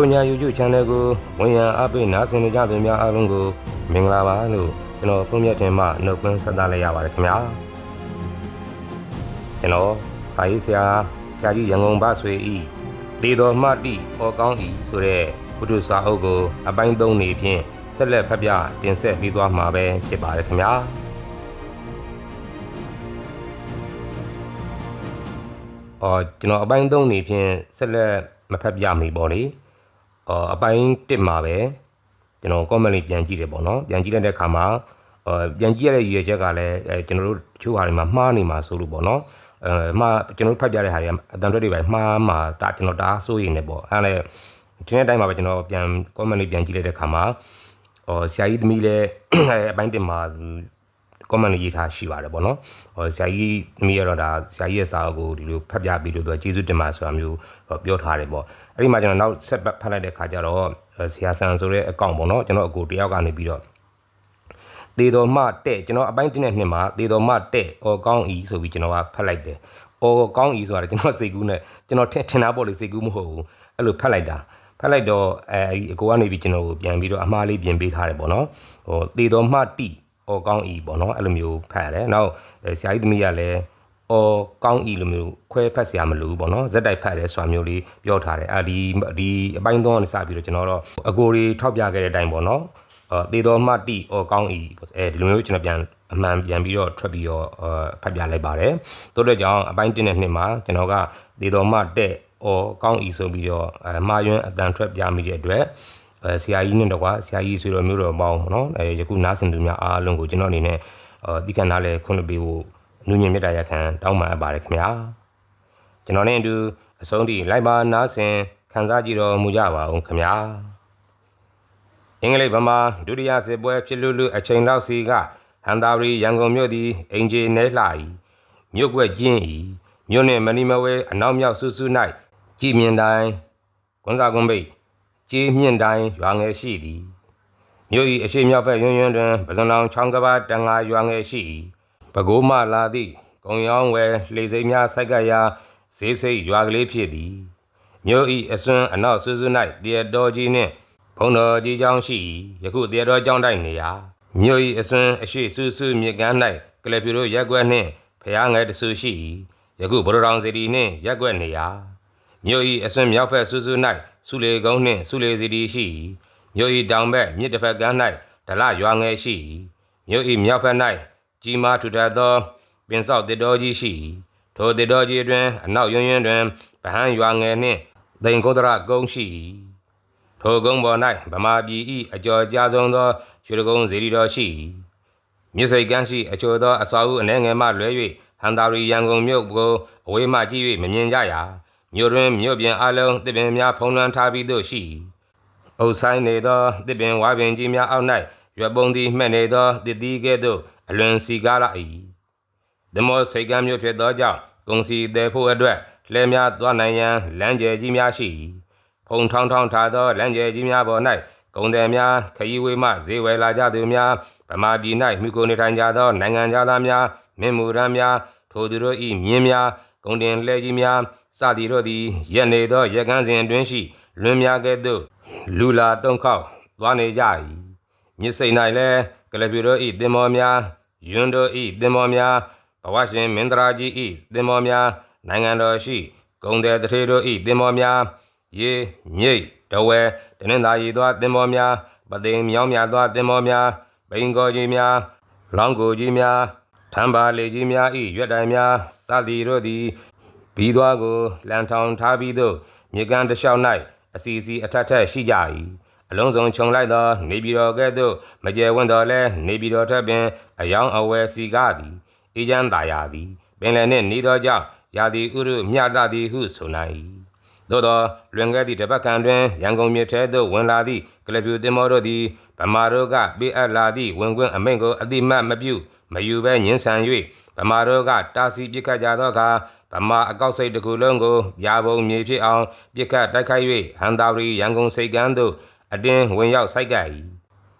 တို့ညာ YouTube channel ကိုဝန်ရံအပိတ်နားဆင်နေကြသူများအားလုံးကိုမင်္ဂလာပါလို့ကျွန်တော်ပုံမြတ်တင်မှနှုတ်ခွန်းဆက်သလိုက်ရပါတယ်ခင်ဗျာကျွန်တော်စာရေးဆရာဆရာကြီးရန်ကုန်ဗဆွေဤလေတော်မှတိဟောကောင်းဤဆိုတဲ့ဘုဒ္ဓစာအုပ်ကို အပိုင်း၃နေဖြင့်ဆက်လက်ဖတ်ပြတင်ဆက်ပြီးသွားမှာပဲဖြစ်ပါတယ်ခင်ဗျာအော်ကျွန်တော်အပိုင်း၃နေဖြင့်ဆက်လက်မဖတ်ပြမိပေါ့လေ အော်အပိုင်း၁မှာပဲကျွန်တော် comment လေးပြန်ကြည့်တယ်ပေါ့နော်ပြန်ကြည့်လိုက်တဲ့အခါမှာအော်ပြန်ကြည့်ရတဲ့ရည်ရွယ်ချက်ကလည်းအဲကျွန်တော်တို့တချို့ဟာတွေမှာမှားနေမှာဆိုလို့ပေါ့နော်အဲမှားကျွန်တော်တို့ဖတ်ပြတဲ့ဟာတွေကအတန်တွဲတွေပဲမှားမှာဒါကျွန်တော်ဒါစိုးရိမ်နေပေါ့အဲ့ဒါလည်းဒီနေ့တိုင်းမှာပဲကျွန်တော်ပြန် comment လေးပြန်ကြည့်လိုက်တဲ့အခါမှာဟောဆရာကြီးသမီးလည်းအပိုင်းတင်မှာ comment လေးရေးထားရှိပါတယ်ပေါ့နော်။ဟောဆရာကြီးသမီးရတော့ဒါဆရာကြီးရဲ့စာအုပ်ကိုဒီလိုဖတ်ပြပြီးလို့သူကကျေးဇူးတင်ပါဆိုတာမျိုးဟောပြောထားတယ်ပေါ့။အဲ့ဒီမှာကျွန်တော်နောက်ဆက်ဖတ်လိုက်တဲ့ခါကျတော့ဆရာဆန်ဆိုတဲ့အကောင့်ပေါ့နော်ကျွန်တော်အကိုတယောက်ကနေပြီးတော့တေတော်မှတဲ့ကျွန်တော်အပိုင်းတင်းတဲ့နှစ်မှာတေတော်မှတဲ့အော်ကောင်းဤဆိုပြီးကျွန်တော်ကဖတ်လိုက်တယ်။အော်ကောင်းဤဆိုတာကျွန်တော်စိတ်ကူးနဲ့ကျွန်တော်ထင်ထင်တာပေါ့လေစိတ်ကူးမဟုတ်ဘူး။အဲ့လိုဖတ်လိုက်တာဖတ်လိုက်တော့အဲအကိုကနေပြီးကျွန်တော်ကိုပြန်ပြီးတော့အမှားလေးပြင်ပေးထားတယ်ပေါ့နော်။ဟိုတေတော်မှတိ အော်ကောင်းဤပေါ့နော်အဲ့လိုမျိုးဖတ်ရတယ်။နောက်ဆရာကြီးသမီးကလည်းအော်ကောင်းဤလိုမျိုးခွဲဖတ်စရာမလိုဘူးပေါ့နော်ဇက်တိုက်ဖတ်ရဲဆိုတာမျိုးလေးပြောထားတယ်။အာဒီဒီအပိုင်းသုံးကနေစပြီးတော့ကျွန်တော်တော့အကိုတွေထောက်ပြခဲ့တဲ့အတိုင်းပေါ့နော်။အော်တေတော်မှတိအော်ကောင်းဤအဲဒီလိုမျိုးကျွန်တော်ပြန်အမှန်ပြန်ပြီးတော့ထွက်ပြီးတော့ဖတ်ပြလိုက်ပါတယ်။တိုးတဲ့ကြောင့်အပိုင်း1နဲ့2မှာကျွန်တော်ကတေတော်မှတဲ့အော်ကောင်းဤဆိုပြီးတော့အမှားယွင်းအတန်ထွက်ပြမိတဲ့အတွက် အဲဆရာကြီးနဲ့တကွာဆရာကြီးဆွေတော်မျိုးတော်ပေါင်းနော်အဲယခုနားဆင်သူများအားလုံးကိုကျွန်တော်အနေနဲ့အတိကနားလဲခွင့်ပေးဖို့နှူးညင်မြတ်တာရခံတောင်းပန်အပ်ပါတယ်ခင်ဗျာကျွန်တော်နဲ့အတူအဆုံးထိလိုက်ပါနားဆင်ခံစားကြည့်တော်မူကြပါအောင်ခင်ဗျာအင်္ဂလိပ်ဗမာဒုတိယစစ်ပွဲဖြစ်လူလူအချိန်လောက်စီကဟန်တာရီရန်ကုန်မြို့သည်အင်ဂျီနဲလှ၏မြို့ွက်ကျင်း၏မြို့နှင့်မဏိမဝဲအနောက်မြောက်ဆူဆူ၌ကြည်မြင်တိုင်းကွန်စာကွန်ဘိတ် ကြေးမြင့်တိုင်းရွာငယ်ရှိသည်မြို့၏အရှိမြောက်ဘက်ရွံ့ရွံ့တွင်ပဇွန်လောင်ချောင်းကပါတန်ငါရွာငယ်ရှိ၏ပကိုးမလာသည့်ကုံရောင်းဝယ်လှေစိမ်းများဆိုက်ကပ်ရာဈေးစိတ်ရွာကလေးဖြစ်သည်မြို့၏အစွန်းအနောက်ဆူဆူ၌တရတော်ကြီးနှင့်ဘုံတော်ကြီးကျောင်းရှိ၏ယခုတရတော်ကျောင်းတိုက်နေရာမြို့၏အစွန်းအရှိဆူဆူမြစ်ကမ်း၌ကလပ်ပြူတို့ရက်ွက်နှင့်ဖျားငယ်တဆူရှိ၏ယခုဘရတော်စီတီနှင့်ရက်ွက်နေရာ မြို့၏အစွန်းမြောက်ဘက်ဆူဆူ၌စုလေကုန်းနှင့်စုလေစီတီရှိ၏မြို့၏တောင်ဘက်မြစ်တစ်ဖက်ကမ်း၌ဒလရွာငယ်ရှိ၏မြို့၏မြောက်ဘက်၌ကြီးမားထူထပ်သောပင်ဆောက်တစ်တော်ကြီးရှိ၏ထိုတစ်တော်ကြီးတွင်အနောက်ယွန်းယွန်းတွင်ဗဟန်းရွာငယ်နှင့်သိန်ကုဒ္ဒရကုန်းရှိ၏ထိုကုန်းပေါ်၌ဗမာပြည်၏အကျော်ကြားဆုံးသောရွှေကုန်းဇေဒီတော်ရှိ၏မြစ်စိတ်ကမ်းရှိအချို့သောအစာအုပ်အနေငယ်မှလွဲ၍ဟန်တာရီရန်ကုန်မြို့ကိုအဝေးမှကြည့်၍မမြင်ကြရာ မြို့တွင်မြို့ပြင်အလုံးတစ်ပင်များဖုံးလွှမ်းထားပြီးသို့ရှိ၏အုပ်ဆိုင်နေသောတစ်ပင်ဝါပင်ကြီးများအောက်၌ရွက်ပုံသည်မှဲ့နေသောတစ်သီးကဲ့သို့အလွန်စီကားလာ၏ဓမောစိတ်ကမ်းမြို့ဖြစ်သောကြောင့်ကုံစီတဲဖို့အတွက်လှဲများသွားနိုင်ရန်လမ်းကျယ်ကြီးများရှိ၏ဖုံထောင်းထောင်းထားသောလမ်းကျယ်ကြီးများပေါ်၌ကုံတယ်များခရီးဝေးမှဈေးဝယ်လာကြသူများဗမာပြည်၌မိကိုနေထိုင်ကြသောနိုင်ငံသားများမင်းမူရန်များထိုသူတို့၏မြင်းများဂုံတင်လှဲကြီးများ စသည်တို့သည်ရက်နေသောရက်ကန်းစဉ်အတွင်းရှိလွင်များကဲ့သို့လူလာတုံခောက်သွားနေကြ၏မြစ်စိတ်၌လည်းကလပြူတို့၏တင်မောများယွန်းတို့၏တင်မောများဘဝရှင်မင်းတရာကြီး၏တင်မောများနိုင်ငံတော်ရှိဂုံတယ်တထေတို့၏တင်မောများရေမြိတ်တဝဲတနင်္သာရီသောတင်မောများပသိမ်မြောင်းမြသောတင်မောများဘိန်ကောကြီးများလောင်းကိုကြီးများထံပါလေကြီးများ၏ရွက်တိုင်များစသည်တို့သည် ဘီးသွားကိုလန်ထောင်ထားပြီးသို့မြေကန်တစ်လျှောက်၌အစီအစီအထက်ထက်ရှိကြ၏အလုံးစုံခြုံလိုက်သော နေပြည်တော်ကဲ့သို့မကြဲဝန်းတော်လဲနေပြည်တော်ထက်ပင်အယောင်အဝယ်စီကားသည်အေးချမ်းသာယာသည်ပင်လယ်နှင့်နေသောကြောင့်ရာသီဥရုမြတသည်ဟုဆိုနိုင်၏သို့သောလွန်ခဲ့သည့်တပတ်ကံတွင်ရန်ကုန်မြို့ထဲသို့ဝင်လာသည့်ကလပြူတင်မောတို့သည်ဗမာတို့ကပေးအပ်လာသည့်ဝင်ခွင့်အမိန့်ကိုအတိမတ်မပြုမယူဘဲညှင်းဆန်၍ဗမာတို့ကတာစီပစ်ခတ်ကြသောအခါ ဗမာအကောက်စိတ်တစ်ခုလုံးကိုရာပုံမြေဖြစ်အောင်ပြစ်ခတ်တိုက်ခိုက်၍ဟန်တာရီရန်ကုန်စိတ်ကမ်းသို့အတင်းဝင်ရောက်ဆိုင်ကပ်၏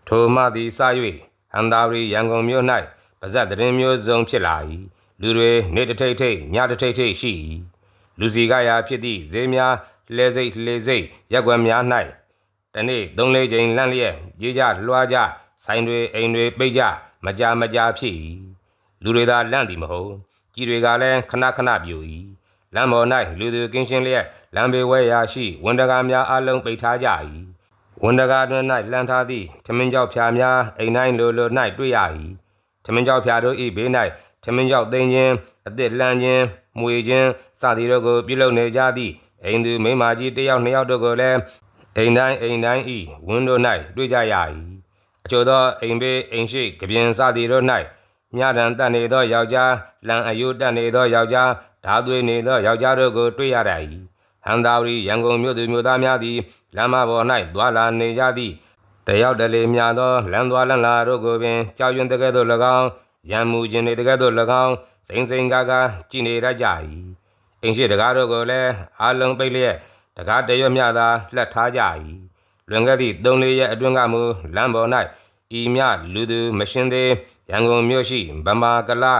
ထိုမှသည်စ၍ဟန်တာရီရန်ကုန်မြို့၌ပါဇက်တရင်မျိုးစုံဖြစ်လာ၏လူတွေနေတထိတ်ထိတ်ညတထိတ်ထိတ်ရှိ၏လူစီကရာဖြစ်သည့်ဈေးများလှဲစိတ်လှဲစိတ်ရက်ွက်များ၌တနေ့သုံးလေးချိန်လန့်လျက်ရေးကြလွှားကြဆိုင်တွေအိမ်တွေပိတ်ကြမကြမကြဖြစ်၏လူတွေသာလန့်သည်မဟုတ် ကြီးတွေကလည်းခဏခဏပြူ၏လမ်းပေါ်၌လူသူကင်းရှင်းလျက်လမ်းပေဝဲရာရှိဝန်တကားများအလုံးပိတ်ထားကြ၏ဝန်တကားတွင်၌လှမ်းထားသည့်ထမင်းကြောက်ဖြာများအိမ်တိုင်းလိုလို၌တွေ့ရ၏ထမင်းကြောက်ဖြာတို့၏ဘေး၌ထမင်းကြောက်သိမ်းခြင်းအသစ်လှမ်းခြင်းမွေခြင်းစသည်တို့ကိုပြုလုပ်နေကြသည့်အိမ်သူမိန်းမကြီးတစ်ယောက်နှစ်ယောက်တို့ကိုလည်းအိမ်တိုင်းအိမ်တိုင်း၏ဝင်းတို့၌တွေ့ကြရ၏အချို့သောအိမ်ဘေးအိမ်ရှိကပြင်စသည်တို့၌ မြရန်တက်နေသောယောက်ျားလံအယုတက်နေသောယောက်ျားဓာသွေးနေသောယောက်ျားတို့ကိုတွေ့ရတတ်၏ဟန်သာဝရီရန်ကုန်မြို့သူမြို့သားများသည်လမ်းမပေါ်၌သွာလာနေကြသည့်တယောက်တလေမြသောလမ်းသွားလမ်းလာတို့ကိုပင်ကြောက်ရွံ့တဲ့ကဲ့သို့၎င်းရံမှုခြင်းတွေတကဲ့သို့၎င်းစိမ့်စိမ့်ကားကားကြည်နေရကြ၏အိမ်ရှိတကားတို့ကိုလည်းအာလုံးပိတ်လျက်တကားတရွတ်မြသာလှက်ထားကြ၏လွန်ခဲ့သည့်၃၄ရက်အတွင်းကမူလမ်းပေါ်၌ ဤမြလူသူမရှင်းသေးရန်ကုန်မြို့ရှိဗမာကလာ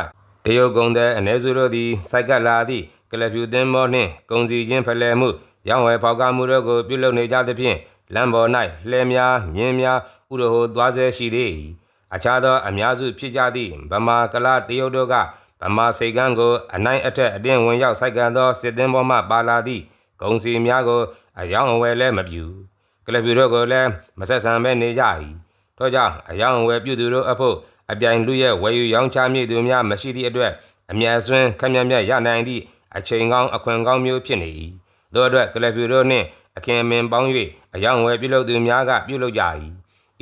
တရုတ်ကုန်းတဲ့အ ਨੇ စုတို့သည်စိုက်ကပ်လာသည့်ကလပ်ပြူသင်းမောနှင့်ကုံစီချင်းဖလှယ်မှုရောင်းဝယ်ဖောက်ကားမှုတို့ကိုပြုလုပ်နေကြသဖြင့်လမ်းပေါ်၌လှဲများမြင်းများဥရဟိုသွားဆဲရှိသေး၏အခြားသောအများစုဖြစ်ကြသည့်ဗမာကလာတရုတ်တို့ကဗမာစိတ်ကန်းကိုအနိုင်အထက်အတင်းဝင်ရောက်စိုက်ကန်သောစစ်သင်းပေါ်မှပါလာသည့်ဂုံစီများကိုအယောင်အဝယ်လည်းမပြူကလပ်ပြူတို့ကိုလည်းမဆက်ဆံပဲနေကြ၏ ထို့ကြောင့်အယောင်အဝယ်ပြုသူတို့အဖို့အပြိုင်လူရဲ့ဝယ်ယူရောင်းချမည့်သူများမရှိသည့်အတွက်အမျက်စွန်းခက်မြက်မြက်ရနိုင်သည့်အချိန်ကောင်းအခွင့်ကောင်းမျိုးဖြစ်နေ၏တို့အတွက်ကလပ်ပြူတို့နှင့်အခင်အမင်ပေါင်း၍အယောင်ဝယ်ပြုလုပ်သူများကပြုလုပ်ကြ၏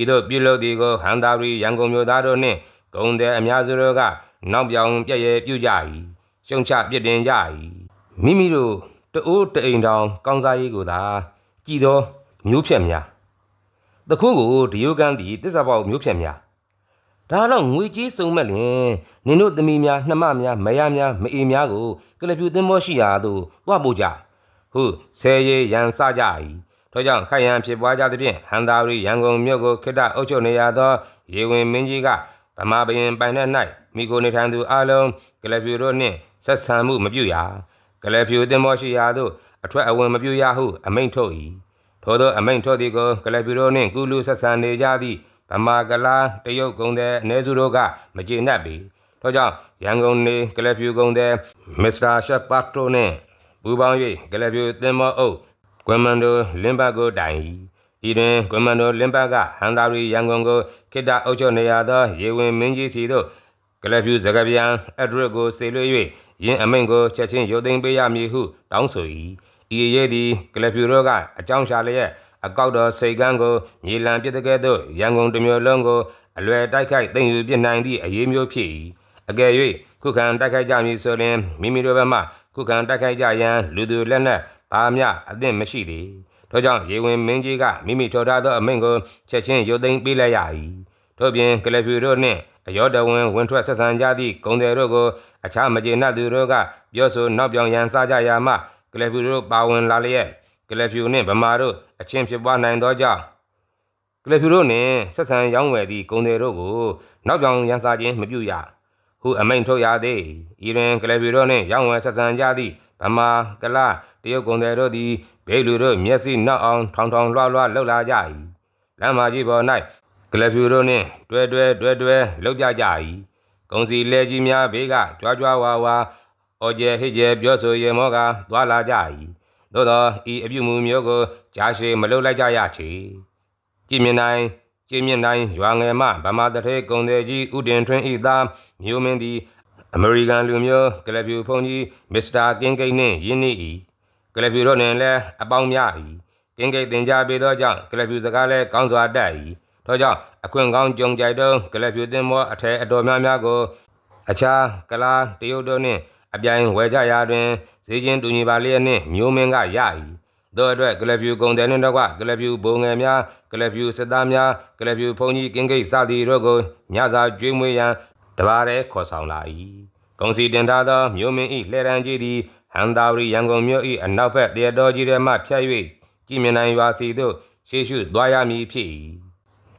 ဤသို့ပြုလုပ်သည်ကိုဟန်သာရီရန်ကုန်မြို့သားတို့နှင့်ဂုံတဲ့အများစုတို့ကနောက်ပြောင်ပြည့်ရဲ့ပြုကြ၏ရှုံချပြစ်တင်ကြ၏မိမိတို့တအိုးတအိမ်တောင်ကောင်းစားရေးကိုသာကြည်သောမျိုးဖြတ်များ တခိုးကိုဒီယိုကန်သည်တစ္ဆာပေါမျိုးဖြတ်များဒါတော့ငွေကြီးစုံမဲ့လင်နင်တို့သမီးများနှမများမယားများမအေးများကိုကလပ်ပြူသင်းမောရှိရာသို့တွားပို့ကြဟုဆယ်ရီရန်စကြ၏ထို့ကြောင့်ခိုင်ရန်ဖြစ်ပွားကြသဖြင့်ဟန်သာရီရန်ကုန်မြို့ကိုခိတ္တအုပ်ချုပ်နေရသောရေဝင်မင်းကြီးကဗမာဘရင်ပိုင်တဲ့၌မိကိုနေထိုင်သူအလုံးကလပ်ပြူတို့နှင့်ဆက်ဆံမှုမပြုရကလပ်ပြူသင်းမောရှိရာသို့အထွက်အဝင်မပြုရဟုအမိန့်ထုတ်၏ ထို့သောအမိန့်ထုတ်သည်ကိုကလပ်ပြူတို့နှင့်ကုလူဆက်ဆံနေကြသည့်ဗမာကလာတရုတ်ကုန်းတဲ့အ ਨੇ စုတို့ကမကျေနပ်ပြီထို့ကြောင့်ရန်ကုန်နေကလပ်ဖြူကုန်းတဲ့မစ္စတာရှက်ပတ်တိုနှင့်ပူးပေါင်း၍ကလပ်ဖြူသင်္ဘောအုပ်ကွမ်မန်ဒိုလင်ဘတ်ကိုတိုင်၏ဤတွင်ကွမ်မန်ဒိုလင်ဘတ်ကဟန်သာရီရန်ကုန်ကိုခိတ္တအုပ်ချုပ်နေရသောရေဝင်မင်းကြီးစီတို့ကလပ်ဖြူစကပြန်အဒရစ်ကိုဆေလွှဲ၍ယင်းအမိန့်ကိုချက်ချင်းရုပ်သိမ်းပေးရမည်ဟုတောင်းဆို၏ ဤရေးသည်ကလပ်ဖြူတို့ကအကြောင်းရှာလျက်အကောက်တော်စိတ်ကန်းကိုမြေလံပြစ်တဲ့ကဲ့သို့ရန်ကုန်တစ်မျိုးလုံးကိုအလွယ်တိုက်ခိုက်သိမ်းယူပြစ်နိုင်သည့်အရေးမျိုးဖြစ်၏အကယ်၍ခုခံတိုက်ခိုက်ကြမည်ဆိုရင်မိမိတို့ဘက်မှခုခံတိုက်ခိုက်ကြရန်လူသူလက်နက်ပါမျှအသင့်မရှိသည်ထို့ကြောင့်ရေဝင်မင်းကြီးကမိမိထော်ထားသောအမိန့်ကိုချက်ချင်းရုပ်သိမ်းပေးလိုက်ရ၏ထို့ပြင်ကလပ်ဖြူတို့နှင့်အယောတဝင်ဝင်ထွက်ဆက်ဆံကြသည့်ဂုံတယ်တို့ကိုအခြားမကျေနပ်သူတို့ကပြောဆိုနောက်ပြောင်ရန်စားကြရာမှ ကလပ်ဖြူတို့ပါဝင်လာလျက်ကလပ်ဖြူနှင့်ဗမာတို့အချင်းဖြစ်ပွားနိုင်သောကြောင့်ကလပ်ဖြူတို့နှင့်ဆက်ဆံရောင်းဝယ်သည့်ကုန်သည်တို့ကိုနောက်ပြောင်ရန်စာခြင်းမပြုရဟုအမိန့်ထုတ်ရသည်ဤတွင်ကလပ်ဖြူတို့နှင့်ရောင်းဝယ်ဆက်ဆံကြသည့်ဗမာကလတရုတ်ကုန်သည်တို့သည်ဘေးလူတို့မျက်စိနောက်အောင်ထောင်ထောင်လွှားလွှားလှုပ်လာကြ၏လမ်းမကြီးပေါ်၌ကလပ်ဖြူတို့နှင့်တွဲတွဲတွဲတွဲလှုပ်ကြကြ၏ကုံစီလဲကြီးများဘေးကကြွားကြွားဝါဝါ အော်ကျဲဟစ်ကျဲပြောဆိုရေမောကသွားလာကြ၏သို့သောဤအပြုမူမျိုးကိုကြားရှိမလုပ်လိုက်ကြရချေကြည်မြင်နိုင်ကြည်မြင်နိုင်ရွာငယ်မှဗမာတထဲကုံတဲ့ကြီးဥတင်ထွင်းဤသားမျိုးမင်းသည်အမေရိကန်လူမျိုးကလပ်ပြူဖုန်ကြီးမစ္စတာကင်းကိတ်နှင့်ယင်းနေ၏ကလပ်ပြူတို့နှင့်လည်းအပေါင်းများ၏ကင်းကိတ်တင်ကြပေးသောကြောင့်ကလပ်ပြူစကားလည်းကောင်းစွာတတ်၏ထို့ကြောင့်အခွင့်ကောင်းကြုံကြိုက်သောကလပ်ပြူသင်္ဘောအထည်အတော်များများကိုအခြားကလာတရုတ်တို့နှင့် အပြိုင်ဝယ်ကြရာတွင်ဈေးချင်းတူညီပါလျက်နှင့်မျိုးမင်းကရ၏တို့အတွက်ကလပ်ပြူကုံတယ်နှင့်တော့ကကလပ်ပြူဘုံငယ်များကလပ်ပြူစစ်သားများကလပ်ပြူဖုန်ကြီးကင်းကိတ်စသည်တို့ကိုညစာကျွေးမွေးရန်တပါးတည်းခေါ်ဆောင်လာ၏ကုံစီတင်ထားသောမျိုးမင်း၏လှဲရန်ကြီးသည်ဟန်သာဝရီရန်ကုန်မြို့၏အနောက်ဘက်တရတော်ကြီးထဲမှဖြတ်၍ကြည်မြင်နိုင်ရွာစီသို့ရှေ့ရှုသွားရမည်ဖြစ်၏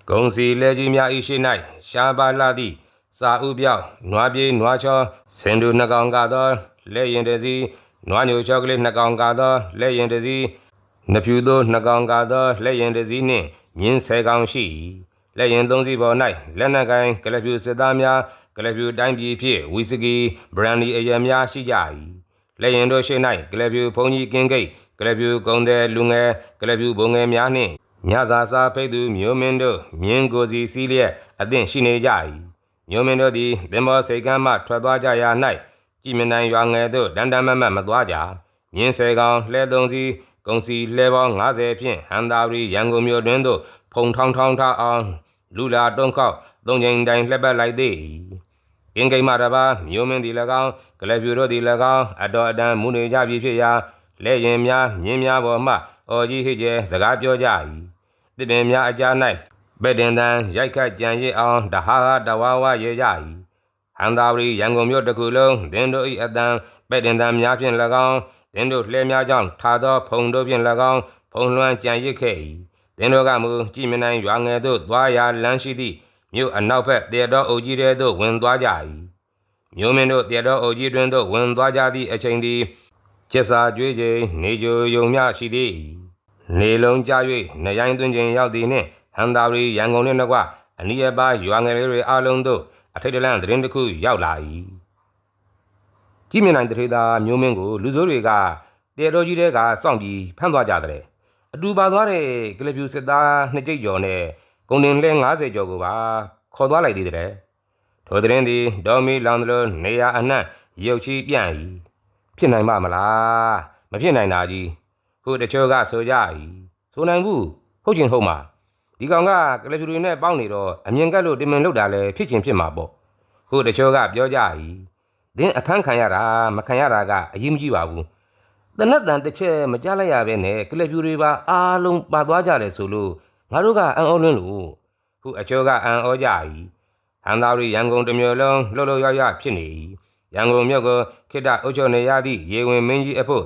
ဂုံစီလဲကြီးများ၏ရှိ၌ရှားပါလာသည့် စာဥပြောက်နွားပြေးနွားချောစင်တူနှကောင်ကသောလက်ရင်တစည်းနွားညိုချောကလေးနှကောင်ကသောလက်ရင်တစည်းနှဖြူသောနှကောင်ကာသောလက်ရင်တစ်စည်းနှင့်မြင်းဆယ်ကောင်ရှိ၏လက်ရင်သုံးစီးပေါ်၌လက်နက်ကိုင်းကလပ်ဖြူစစ်သားများကလပ်ဖြူတိုင်းပြည်ဖြင့်ဝီစကီဘရန်ဒီအရများရှိကြ၏လက်ရင်တို့ရှိ၌ကလပ်ဖြူဘုံကြီးကင်းကိတ်ကလပ်ဖြူကုံတဲ့လူငယ်ကလပ်ဖြူဘုံငယ်များနှင့်ညစာစာဖိတ်သူမျိုးမင်းတို့မြင်းကိုစီစီးလျက်အသင့်ရှိနေကြ၏ မျိုးမင်းတို့သည်သင်္ဘောစိတ်ကမ်းမှထွက်သွားကြရာ၌ကြည်မြနိုင်ရွာငယ်သို့ဒန်ဒန်မတ်မတ်မသွားကြမြင်းဆယ်ကောင်လှဲသုံးစီးကုန်စီလှဲပေါင်း90ဖြင့်ဟန်သာရီရန်ကုန်မြို့တွင်သို့ဖုံထောင်းထောင်းထားအောင်လူလာတုံးခေါက်သုံးချိန်တိုင်လှက်ပတ်လိုက်သည်ကင်းကိမ့်မတပါမျိုးမင်းသည်၎င်းကလပ်ပြူတို့သည်၎င်းအတော်အတန်မူနေကြပြီဖြစ်ရာလက်ရင်များမြင်းများပေါ်မှအော်ကြီးဟစ်ကျဲစကားပြောကြ၏တစ်ပင်များအကြား၌ ဗက်တင်တန်ရိုက်ခတ်ကြံရစ်အောင်တဟာဟာတဝါဝါရေကြ၏ဟန်သာရီရန်ကုန်မြို့တစ်ခုလုံးသင်တို့၏အတန်ဗက်တင်တန်များဖြင့်၎င်းသင်တို့လှဲများကြောင့်ထားသောဖုံတို့ဖြင့်၎င်းဖုံလွှမ်းကြံရစ်ခဲ့၏သင်တို့ကမူကြည်မနိုင်ရွာငယ်သို့သွားရာလမ်းရှိသည့်မြို့အနောက်ဘက်တေတော်အုပ်ကြီးတဲသို့ဝင်သွားကြ၏မြို့မင်းတို့တေတော်အုပ်ကြီးတွင်သို့ဝင်သွားကြသည့်အချိန်သည်ကျက်စာကြွေးချိန်နေကြိုယုံမျှရှိသည်နေလုံးကြ၍နရိုင်းသွင်းခြင်းရောက်သည်နှင့် ဟန်သာရီရန်ကုန်နှင့်တကွအနီးအပါးရွာငယ်လေးတွေအလုံးသို့အထိတ်တလန့်သတင်းတစ်ခုရောက်လာ၏ကြည်မြင်နိုင်တဲ့ထေသာမျိုးမင်းကိုလူဆိုးတွေကတေတော်ကြီးတဲကစောင့်ပြီးဖမ်းသွားကြတဲ့အတူပါသွားတဲ့ကလပ်ပြူစစ်သားနှစ်ကြိတ်ကျော်နဲ့ဂုံတင်လဲ90ကျော်ကိုပါခေါ်သွားလိုက်သေးတယ်ထိုသတင်းသည်ဒေါ်မီလောင်သလိုနေရာအနှံ့ရုပ်ချီပြန့်၏ဖြစ်နိုင်ပါမလားမဖြစ်နိုင်တာကြီးခုတချို့ကဆိုကြ၏ဆိုနိုင်ဘူးဟုတ်ချင်ဟုတ်မှာ ဒီကောင်ကကလပ်ပြူတွေနဲ့ပေါင်းနေတော့အမြင်ကက်လို့တင်မင်လောက်တာလဲဖြစ်ချင်ဖြစ်မှာပေါ့ခုတချို့ကပြောကြ၏ဒင်းအဖမ်းခံရတာမခံရတာကအရေးမကြီးပါဘူးတနတ်တန်တစ်ချက်မကြလိုက်ရပဲနဲ့ကလပ်ပြူတွေပါအားလုံးပါသွားကြတယ်ဆိုလို့ငါတို့ကအံ့ဩလွန်းလို့ခုအကျော်ကအံ့ဩကြ၏ဟန်သာရီရန်ကုန်တစ်မျိုးလုံးလှုပ်လှုပ်ရောက်ရောက်ဖြစ်နေ၏ရန်ကုန်မြို့ကိုခိတ္တအုပ်ချုပ်နေရသည့်ရေဝင်မင်းကြီးအဖို့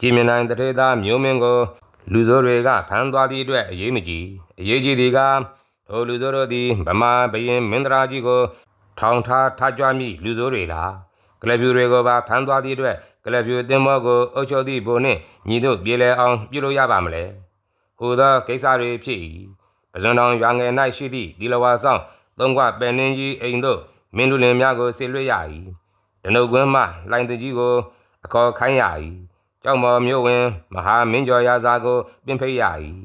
ကြည်မြင်နိုင်တထေသားမျိုးမင်းကို လူဆိုးတွေကဖမ်းသွားသည့်အတွက်အရေးမကြီးအရေးကြီးသည်ကထိုလူဆိုးတို့သည်ဗမာဘရင်မင်းတရာကြီးကို ထောင်ထားထားကြွမိလူဆိုးတွေလားကလပ်ပြူတွေကိုပါဖမ်းသွားသည့်အတွက်ကလပ်ပြူတင်မောကိုအုပ်ချုပ်သည့်ဘုံနှင့်ညီတို့ပြေလည်အောင်ပြုလုပ်ရပါမလဲဟူသောကိစ္စတွေဖြစ်၏ပဇွန်တောင်ရွာငယ်၌ရှိသည့်ဒီလဝါဆောင်သုံးခွပယ်နှင်းကြီးအိမ်သို့မင်းလူလင်များကိုဆေလွှတ်ရ၏ဒနုတ်ကွင်းမှလိုင်တကြီးကို အခေါ်ခိုင်းရ၏ ကြောက်မော်မြို့ဝင်မဟာမင်းကျော်ရာဇာကိုပင်ဖိတ်ရ၏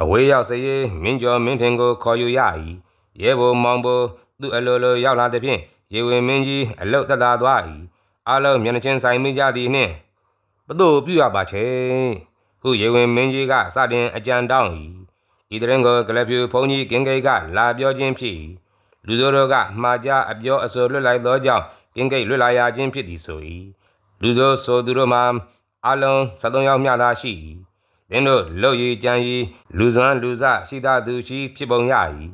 အဝေးရောက်စရေးမင်းကျော်မင်းထင်ကိုခေါ်ယူရ၏ရဲဘိုမောင်ဘိုသူ့အလိုလိုရောက်လာသည်ဖြင့်ရေဝင်မင်းကြီးအလုတ်သက်သာသွား၏အလုံးမျက်နှာချင်းဆိုင်မိကြသည်နှင့်ဘသူ့ပြုရပါချေဟုရေဝင်မင်းကြီးကစတင်အကြံတောင်း၏ဤတရင်ကိုကလပ်ပြူဘုန်းကြီးကင်ကိတ်ကလာပြောခြင်းဖြစ်၏လူစိုးတို့ကမှားကြအပြောအဆိုလွတ်လိုက်သောကြောင့်ကင်ကိတ်လွတ်လာရခြင်းဖြစ်သည်ဆို၏လူစိုးဆိုသူတို့မှာ အလုံး73ယောက်မျှသာရှိ၏သင်တို့လှုပ်ရည်ကြံရည်လူစွမ်းလူစရှိသာသူရှိဖြစ်ပုံရ၏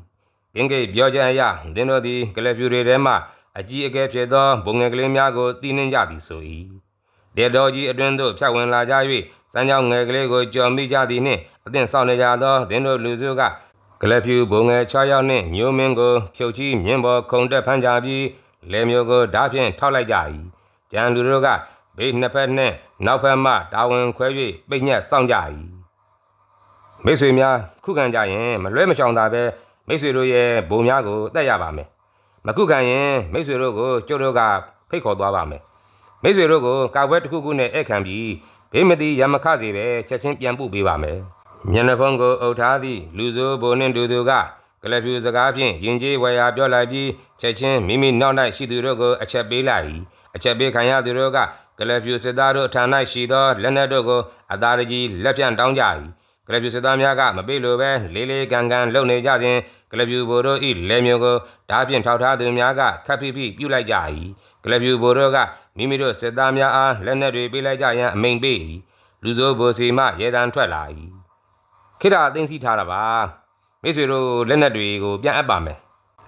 ကင်ကိတ်ပြောကြအရသင်တို့သည်ကလပ်ပြူတွေထဲမှအကြီးအကဲဖြစ်သောဘုံငယ်ကလေးများကိုတည်နှင်းကြသည်ဆို၏တေတော်ကြီးအတွင်းသို့ဖြတ်ဝင်လာကြ၍စမ်းကြောင်းငယ်ကလေးကိုကြော်မိကြသည်နှင့်အသင့်ဆောင်နေကြသောသင်တို့လူစုကကလပ်ဖြူဘုံငယ်6ယောက်နှင့်မျိုးမင်းကိုဖြုတ်ချီမြင်းပေါ်ခုံတက်ဖမ်းကြပြီးလေမျိုးကိုဓာဖြင့်ထောက်လိုက်ကြ၏ကြံလူတို့က ဘေးနှစ်ဖက်နှင့်နောက်ဖက်မှတာဝန်ခွဲ၍ပိတ်ညက်စောင့်ကြ၏မိတ်ဆွေများခုခံကြရင်မလွဲမရှောင်သာပဲမိတ်ဆွေတို့ရဲ့ဘုံများကိုတတ်ရပါမယ်မခုခံရင်မိတ်ဆွေတို့ကိုကျုပ်တို့ကဖိတ်ခေါ်သွားပါမယ်မိတ်ဆွေတို့ကိုကာဝဲတစ်ခုခုနဲ့ဧည့်ခံပြီးဘေးမတိရမခစေပဲချက်ချင်းပြန်ပို့ပေးပါမယ်မျက်နှာဖုံးကိုအုပ်ထားသည့်လူစိုးဘုံနှင့်တူသူကကလပ်ဖြူစကားဖြင့်ယင်ကြီးဝယ်ရာပြောလိုက်ပြီးချက်ချင်းမိမိနောက်၌ရှိသူတို့ကိုအချက်ပေးလိုက်၏အချက်ပေးခံရသူတို့က ကလပ်ဖြူစစ်သားတို့အထံ၌ရှိသောလက်နက်တို့ကိုအသာတကြီးလက်ဖြန့်တောင်းကြ၏ကလပ်ဖြူစစ်သားများကမပေးလိုပဲလေးလေးကန်ကန်လုံနေကြစဉ်ကလပ်ပြူဘိုတို့ဤလဲမျိုးကိုဓာဖြင့်ထောက်ထားသူများကခပ်ဖိဖိပြုလိုက်ကြ၏ကလပ်ပြူဘိုတို့ကမိမိတို့စစ်သားများအားလက်နက်တွေပေးလိုက်ကြရန်အမိန်ပေး၏လူစိုးဘိုစီမှရေတံထွက်လာ၏ခိရအသိသိထားတာပါမိတ်ဆွေတို့လက်နက်တွေကိုပြန်အပ်ပါမယ်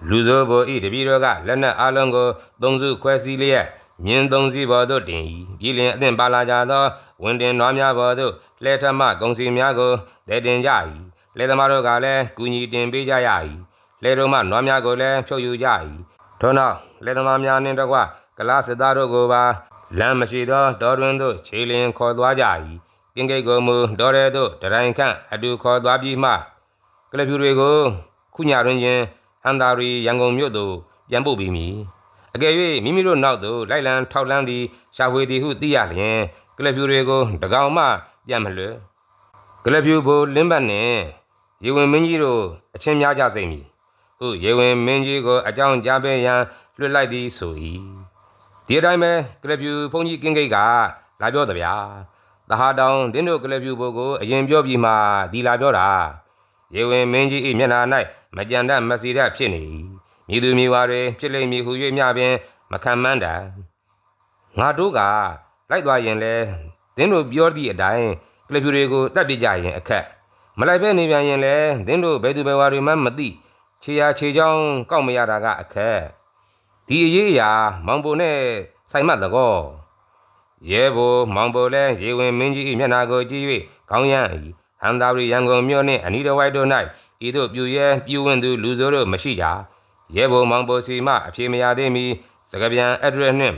လူစိုးဘိုဤတပည့်တော်ကလက်နက်အလုံးကိုသုံးစုခွဲစည်းလျက် မြင်းသုံးစီးပေါ်သို့တင်၏ပြည်လင်အသင်ပါလာကြသောဝင်တင်နွားများပေါ်သို့လှဲထမဂုံစီများကိုတည်တင်ကြ၏လဲသမားတို့ကလည်းကူညီတင်ပေးကြရ၏လဲတို့မှနွားများကိုလည်းဖြုတ်ယူကြ၏ထို့နောက်လဲသမားများနှင့်တကွကလားစစ်သားတို့ကိုပါလမ်းမရှိသောတော်တွင်သို့ခြေလျင်ခေါ်သွားကြ၏ကင်ကိတ်ကိုမူဒေါ်ရဲတို့တရိုင်ခန့်အတူခေါ်သွားပြီးမှကလပ်ဖြူတွေကိုခုညတွင်ချင်းဟန်တာရီရန်ကုန်မြို့သို့ပြန်ပို့ပြီးမည် အကယ်၍မိမိတို့နောက်သို့လိုက်လံထောက်လန်းသည်ရှာဖွေသည်ဟုသိရလျင်ကလပ်ဖြူတွေကိုတကောင်မှပြန်မလွတ်ကလပ်ဖြူဘိုလင်းပတ်နှင့်ရေဝင်မင်းကြီးတို့အချင်းများကြစိမ့်မည်ဟုရေဝင်မင်းကြီးကိုအကြောင်းကြားပေးရန်လွှတ်လိုက်သည်ဆို၏ဒီအတိုင်းပဲကလပ်ဖြူဘုန်းကြီးကင်းကိတ်ကလာပြောသည်ဗျာတဟာတောင်တင်းတို့ကလပ်ပြူဘုတ်ကိုအရင်ပြောပြီးမှဒီလာပြောတာရေဝင်မင်းကြီး၏မျက်နှာ၌မကြံတတ်မစီတတ်ဖြစ်နေ၏ မိသူမိဝါတွေဖြစ်လိမ့်မည်ဟု၍မျှပင်မခံမှန်းတတ်ငါတို့ကလိုက်သွားရင်လဲတင်းတို့ပြောသည့်အတိုင်းကလပ်ပြူတွေကိုတတ်ပြကြရင်အခက်မလိုက်ပဲနေပြန်ရင်လဲတင်းတို့ဘယ်သူဘယ်ဝါတွေမှမသိခြေရာခြေချောင်းကောက်မရတာကအခက်ဒီအရေးအရာမောင်ပုံနဲ့ဆိုင်မှတ်သကောရဲဘိုမောင်ပိုလဲရေဝင်မင်းကြီး၏မျက်နာကိုကြည့်၍ခေါင်းရမ်း၏ဟန်သာရီရန်ကုန်မြို့နှင့်အနီးတစ်ဝိုက်တို့၌ဤသို့ပြူရဲပြူဝင်သူလူဆိုးတို့မရှိကြ ရဲဘိုမောင်ပိုစီမှအဖြေမရသေးမီစကပြန်အဒရက်နှင့်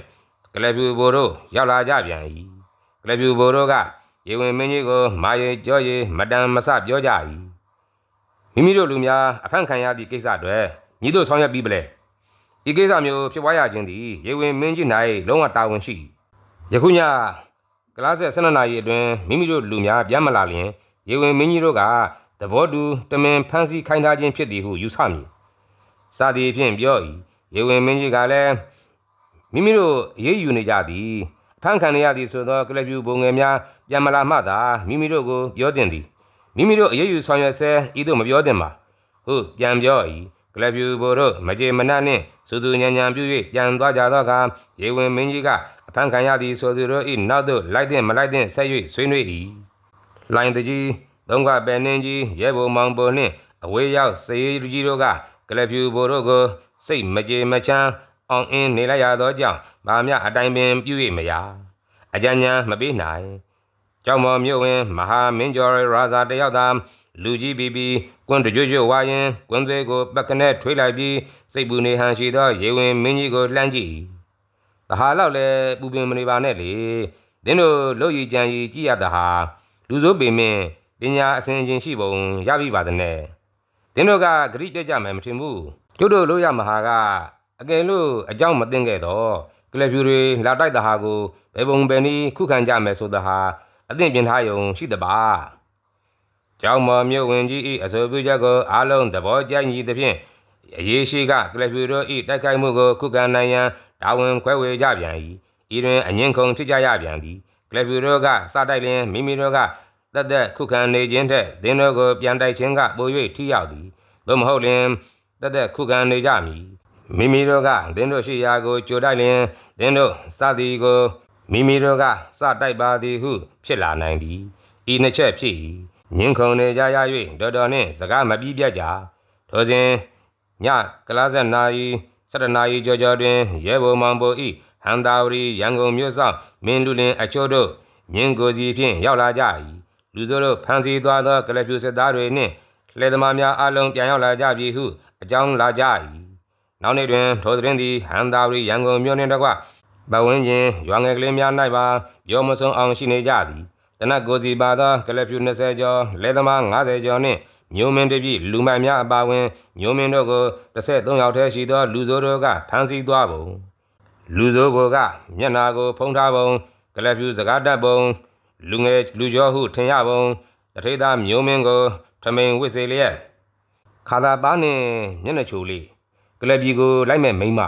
ကလပ်ပြူဘိုတို့ရောက်လာကြပြန်၏ကလပ်ပြူဘိုတို့ကရေဝင်မင်းကြီးကိုမာရီကြောရီမတန်မဆပြောကြ၏မိမိတို့လူများအဖန့်ခံရသည့်ကိစ္စတွေညီတို့ဆောင်ရွက်ပြီးပလဲဤကိစ္စမျိုးဖြစ်ပွားရခြင်းသည်ရေဝင်မင်းကြီး၌လုံးဝတာဝန်ရှိ၏ယခုညကလားဆက်12နာရီအတွင်းမိမိတို့လူများပြန်မလာလျင်ရေဝင်မင်းကြီးတို့ကသဘောတူတမင်ဖမ်းဆီးခိုင်းထားခြင်းဖြစ်သည်ဟုယူဆမည်။ စာသည်ဖြင့်ပြော၏ရေဝင်မင်းကြီးကလည်းမိမိတို့အရေးယူနေကြသည်အဖမ်းခံရသည်ဆိုသောကလပ်ပြူဘုံငယ်များပြန်မလာမှသာမိမိတို့ကိုပြောတင်သည်မိမိတို့အရေးယူဆောင်ရွက်ဆဲဤသို့မပြောတင်ပါဟုတ်ပြန်ပြော၏ကလပ်ပြူဘိုတို့မကြေမနက်နှင့်စူးစူးညံညံပြု၍ပြန်သွားကြသောအခါရေဝင်မင်းကြီးကအဖမ်းခံရသည်ဆိုသူတို့၏နောက်သို့လိုက်တဲ့မလိုက်တဲ့ဆက်၍ဆွေးနွေး၏လိုင်းတကြီးသုံးကပယ်နှင်းကြီးရဲဘုံမောင်ပေါ်နှင့်အဝေးရောက်စေးကြီးတို့က ကလပ်ဖြူဘိုတို့ကိုစိတ်မကြေမချမ်းအောင်အင်းနေလိုက်ရသောကြောင့်ဗာမြအတိုင်းပင်ပြု၍မရအကြံဉာဏ်မပေးနိုင်ကျောင်းမော်မြို့ဝင်မဟာမင်းကျော်ရာဇာတယောက်သာလူကြီးပြီးပြီးကွန်းတကြွကြွဝါရင်ကွန်းသွေးကိုပက်ကနဲ့ထွေးလိုက်ပြီးစိတ်ပူနေဟန်ရှိသောရေဝင်မင်းကြီးကိုလှမ်းကြည့်တဟာလောက်လဲပူပင်မနေပါနဲ့လေသင်တို့လှုပ်ရည်ကြံရည်ကြည့်ရတာဟာလူစိုးပေမင်းပညာအစဉ်ချင်းရှိပုံရပြီပါတဲ့ နဲ့သင်တို့ကဂရိပြကြမယ်မထင်ဘူးကျုပ်တို့လို့ရမဟာကအကယ်လို့အကြောင်းမသိခဲ့တော့ကလပ်ဖြူတွေလာတိုက်တာဟာကိုဘယ်ပုံပဲနည်းခုခံကြမယ်ဆိုတာဟာအသင့်ပြင်ထားယုံရှိတပါကျောင်းမော်မြို့ဝင်ကြီးဤအဆိုပြုချက်ကိုအားလုံးသဘောကျညီသဖြင့်အရေးရှိကကလပ်ဖြူတို့ဤတိုက်ခိုက်မှုကိုခုခံနိုင်ရန်တာဝန်ခွဲဝေကြပြန်၏ဤတွင်အငင်းခုန်ဖြစ်ကြရပြန်သည်ကလပ်ပြူတို့ကစတိုက်လျင်မိမိတို့က တက်တက်ခုခံနေခြင်းထက်သင်တို့ကိုပြန်တိုက်ခြင်းကပို၍ထိရောက်သည်သို့မဟုတ်လျင်တက်တက်ခုခံနေကြမည်မိမိတို့ကသင်တို့ရှိရာကိုကြိုတိုက်လျင်သင်တို့စသည်ကိုမိမိတို့ကစတိုက်ပါသည်ဟုဖြစ်လာနိုင်သည်ဤနှစ်ချက်ဖြစ်၏ငင်းခုန်နေကြရ၍တော်တော်နှင့်စကားမပြီးပြတ်ကြထိုစဉ်ညကလားဆက်နာရီစတနာရီကြော်ကြော်တွင်ရဲဘုံမောင်ပိုဤဟန်တာဝရီရန်ကုန်မြို့ဆောင်မင်းလူလင်အချို့တို့မြင်းကိုစီဖြင့်ရောက်လာကြ၏ လူစိုးတို့ဖမ်းဆီးသွားသောကလပ်ပြူစစ်သားတွေနှင့်လှည့်သမားများအလုံးပြန်ရောက်လာကြပြီဟုအကြောင်းလာကြ၏နောက်နေ့တွင်ထိုသတင်းသည်ဟန်တာဝရီရန်ကုန်မြို့နှင့်တကွပဝင်းချင်းရွာငယ်ကလေးများ၌ပါပြောမဆုံးအောင်ရှိနေကြသည်တနတ်ကိုစီပါသောကလပ်ပြူ20ကျော်လှည့်သမား90ကျော်နှင့်မျိုးမင်းတပြည့်လူမိုက်များအပါဝင်မျိုးမင်းတို့ကို33ယောက်ထဲရှိသော လူဆိုးတို့ကဖမ်းဆီးသွားပုံလူဆိုးဘိုကမျက်နာကိုဖုံးထားပုံကလပ်ပြူစကားတတ်ပုံ လူငယ်လူကျော်ဟုထင်ရပုံတထိသားမျိုးမင်းကိုထမိန်ဝစ်စေလျက်ခါသာပါနှင့်မျက်နှာချိုလေးကလပ်ပြူကိုလိုက်မဲ့မိမ့်မ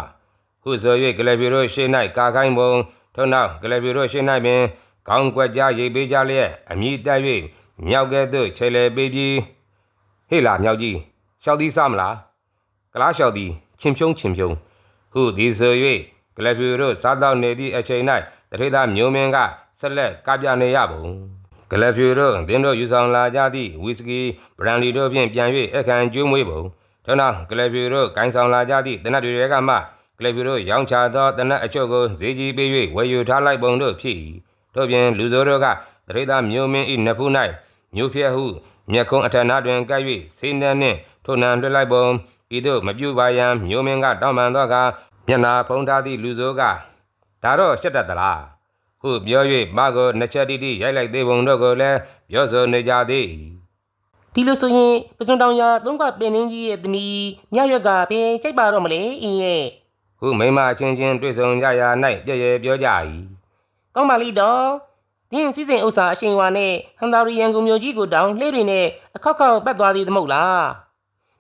ဟုဆို၍ကလပ်ပြူတို့ရှေ့၌ကာခိုင်းပုံထို့နောက်ကလပ်ပြူတို့ရှေ့၌ပင်ကောင်းကွက်ကြားရိပ်ပေးကြလျက်အမိတက်၍မြောက်ကဲ့သို့ခြေလေပေးပြီးဟေ့လာမြောက်ကြီးရှောက်သီးစားမလားကလားရှောက်သီးချင်းဖြုံးချင်းဖြုံးဟုသည်ဆို၍ကလပ်ပြူတို့စားတော့နေသည့်အချိန်၌တထေသားမျိုးမင်းက ဆက်လက်ကပြနေရပုံကလပ်ပြူတို့သင်တို့ယူဆောင်လာကြသည့်ဝီစကီဘရန်လီတို့ဖြင့်ပြန်၍အခမ်းကျွေးမွေးပုံထို့နောက်ကလပ်ပြူတို့ဂိုင်းဆောင်လာကြသည့်တနတ်တွေကမှကလပ်ပြူတို့ရောင်းချသောတနတ်အချို့ကိုဈေးကြီးပေး၍ဝယ်ယူထားလိုက်ပုံတို့ဖြစ်၏ထို့ပြင်လူဆိုးတို့ကတထေသားမျိုးမင်း၏နဖူး၌မျိုးဖြဲဟုမြက်ခုံးအထက်နာတွင်ကပ်၍စေနန်းနှင့်ထိုနံလွှတ်လိုက်ပုံဤသို့မပြုပါရန်မျိုးမင်းကတောင်းပန်သောအခါမျက်နာဖုံးထားသည့်လူဆိုးကဒါတော့ရှက်တတ်သလား ဟုပြော၍မကိုနှစ်ချက်တိတိရိုက်လိုက်သေးပုံတို့ကိုလည်းပြောဆိုနေကြသည်ဒီလိုဆိုရင်ပစွန်တောင်ရသုံးကပင်င်းကြီးရဲ့သမီးမြရွက်ကပင်ကြိုက်ပါတော့မလဲအင်းရဲ့ဟုမိမအချင်းချင်းတွေ့ဆုံကြရာ၌ပြည့်ရပြောကြ၏ကောင်းပါလိတော့ဒင်းစီစဉ်ဥစ္စာအရှင်ဝါနဲ့ဟန်တာရီရန်ကုန်မြို့ကြီးကိုတောင်လှည့်တွေနဲ့အခောက်ခောက်ပတ်သွားသေးသမဟုတ်လား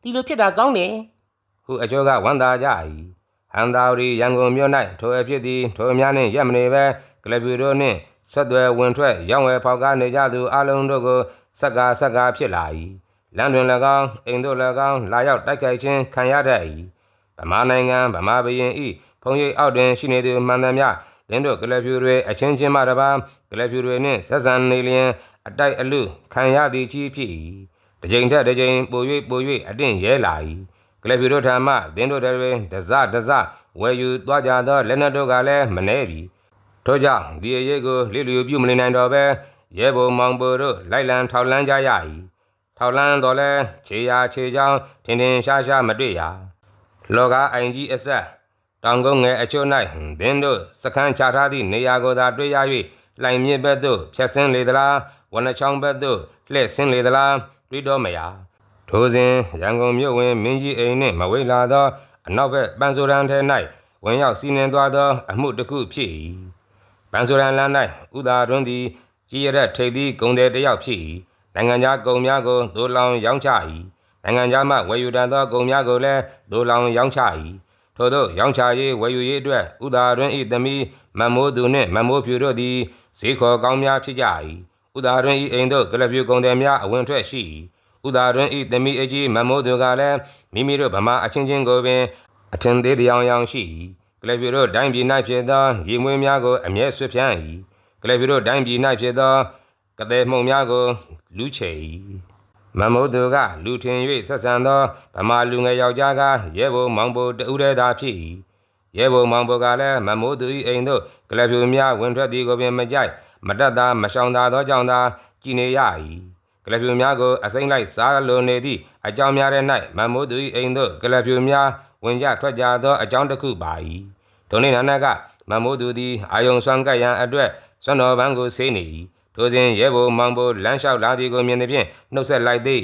ဒီလိုဖြစ်တာကောင်းတယ်ဟုအကျော်ကဝမ်းသာကြ၏ဟန်သာရီရန်ကုန်မြို့၌ထိုအဖြစ်သည်ထိုအများနှင့်ရက်မနေပဲက လပ်ပြူတို့နှင့်ဆက်သွယ်ဝင်ထွက်ရောင်းဝယ်ဖောက်ကားနေကြသူအလုံးတို့ကိုစက်ကားစက်ကားဖြစ်လာ၏လမ်းတွင်၎င်းအိမ်တို့၎င်းလာရောက်တိုက်ခိုက်ခြင်းခံရတတ်၏ဗမာနိုင်ငံဗမာဘရင်ဤဖုံရိပ်အောက်တွင်ရှိနေသူမှန်သမျှသင်တို့ကလပ်ပြူတွေအချင်းချင်းမှတပါကလပ်ပြူတွေနှင့်ဆက်ဆံနေလျင်အတိုက်အလူခံရသည်ကြီးဖြစ်၏တစ်ကြိမ်ထက်တစ်ကြိမ်ပို၍ပို၍အတင့်ရဲလာ၏ကလပ်ပြူတို့ထံမှသင်တို့တွေတွင်ဒဇဒဇဝယ်ယူသွားကြသောလက်နက်တို့ကလည်းမနှဲပြီ ထို့ကြောင့်ဒီအရေးကိုလိလျူပြုမနေနိုင်တော့ပဲရဲဘုံမောင်ဘိုတို့လိုက်လံထောက်လန်းကြရ၏ထောက်လန်းတော့လဲခြေရာခြေချောင်းထင်ထင်ရှားရှားမတွေ့ရလောကားအိမ်ကြီးအဆက်တောင်ကုန်းငယ်အချို့၌သင်တို့စခန်းချထားသည့်နေရာကိုသာတွေ့ရ၍လှိုင်မြစ်ဘက်သို့ဖြတ်ဆင်းလေသလားဝနချောင်းဘက်သို့လှည့်ဆင်းလေသလားတွေ့တော့မရထိုစဉ်ရန်ကုန်မြို့ဝင်မင်းကြီးအိမ်နှင့်မဝေးလာသောအနောက်ဘက်ပန်းစိုးရန်ထဲ၌ဝင်ရောက်စီးနှင်သွားသော အမှုတစ်ခုဖြစ်၏ ပန်းစိုးရန်လမ်း၌ဥသာတွင်သည်ကြီးရတဲ့ထိပ်သီးဂုံတယ်တစ်ယောက်ဖြစ်၏နိုင်ငံခြားဂုံများကိုဒိုလောင်ရောင်းချ၏နိုင်ငံခြားမှဝယ်ယူတန်သောဂုံများကိုလည်းဒိုလောင်ရောင်းချ၏ထို့သောရောင်းချရေးဝယ်ယူရေးအတွက်ဥသာတွင်၏သမီးမမိုးသူနှင့်မမိုးဖြူတို့သည်ဈေးခေါ်ကောင်းများဖြစ်ကြ၏ဥသာတွင်၏အိမ်သို့ကလပ်ပြူဂုံတယ်များအဝင်ထွက်ရှိ၏ဥသာတွင်၏သမီးအကြီးမမိုးသူကလည်းမိမိတို့ဗမာအချင်းချင်းကိုပင်အထင်သေးတရားရောင်ရှိ၏ ကလပ်ပြူတို့တိုင်းပြည်၌ဖြစ်သောရေမွေးများကိုအမျက်ဆွဖြန်း၏ကလပ်ပြူတို့တိုင်းပြည်၌ဖြစ်သောကတဲ့မှုန်များကိုလူချေ၏မမုတ်သူကလူထင်၍ဆက်ဆံသောဗမာလူငယ်ယောက်ျားကရဲဘုံမောင်ဘိုတဦးတည်းသာဖြစ်၏ရဲဘုံမောင်ဘိုကလည်းမမိုးသူ၏အိမ်သို့ကလပ်ပြူများဝင်ထွက်သည်ကိုပင်မကြိုက်မတတ်သာမရှောင်သာသောကြောင့်သာကြည်နေရ၏ကလပ်ပြူများကိုအစိမ့်လိုက်စားလိုနေသည့်အကြောင်းများတဲ့၌မမိုးသူ၏အိမ်သို့ကလပ်ပြူများ ဝင်ကြထွက်ကြသောအကြောင်းတစ်ခုပါ၏ဒုနေ့နာနကမမိုးသူသည်အာယုံဆွမ်းကပ်ရန်အတွက်စွမ်းတော်ပန်းကိုဆေးနေ၏ထိုစဉ်ရဲဘုံမောင်ဘိုလမ်းလျှောက်လာသည်ကိုမြင်သည်ဖြင့်နှုတ်ဆက်လိုက်သည်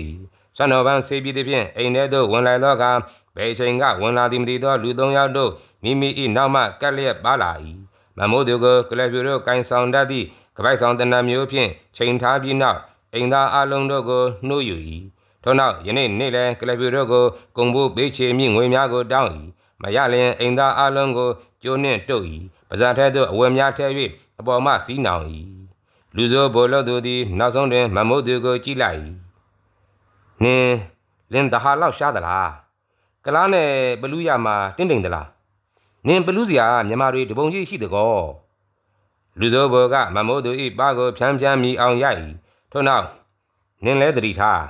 စွမ်းတော်ပန်းဆေးပြီးသည်ဖြင့်အိမ်ထဲသို့ဝင်လာသောအခါဘယ်အချိန်ကဝင်လာသည်မသိသောလူသုံးယောက်တို့မိမိ၏နောက်မှကက်လျက်ပါလာ၏မမိုးသူကိုကလပ်ပြူတို့ကန်ဆောင်တတ်သည့်ကပိုက်ဆောင်တနတ်မျိုးဖြင့်ချိန်ထားပြီးနောက်အိမ်သားအလုံးတို့ကိုနှိုးယူ၏ ထို့နောက်ယနေ့နေ့လယ်ကလပ်ပြူတို့ကိုကုံဖို့ပေးချေမြင့်ငွေများကိုတောင်း၏မရလျင်အိမ်သားအလုံးကိုကျိုးနှင့်တုပ်၏ပါဇာထဲသို့အဝယ်များထဲ၍အပေါ်မှစီးနှောင်၏လူစိုးဘိုလ်တို့သူသည်နောက်ဆုံးတွင်မမိုးသူကိုကြည့်လိုက်၏နင်းလင်းတဟာလောက်ရှားသလားကလားနဲ့ဘလူးရမှာတင်းတိမ်သလားနင်းဘလူးစရာမြန်မာတွေတပုံကြီးရှိတကောလူစိုးဘိုလ်ကမမိုးသူ၏ပါကိုဖြန်းဖြန်းမိအောင်ရိုက်၏ထို့နောက်နင်းလဲတတိထား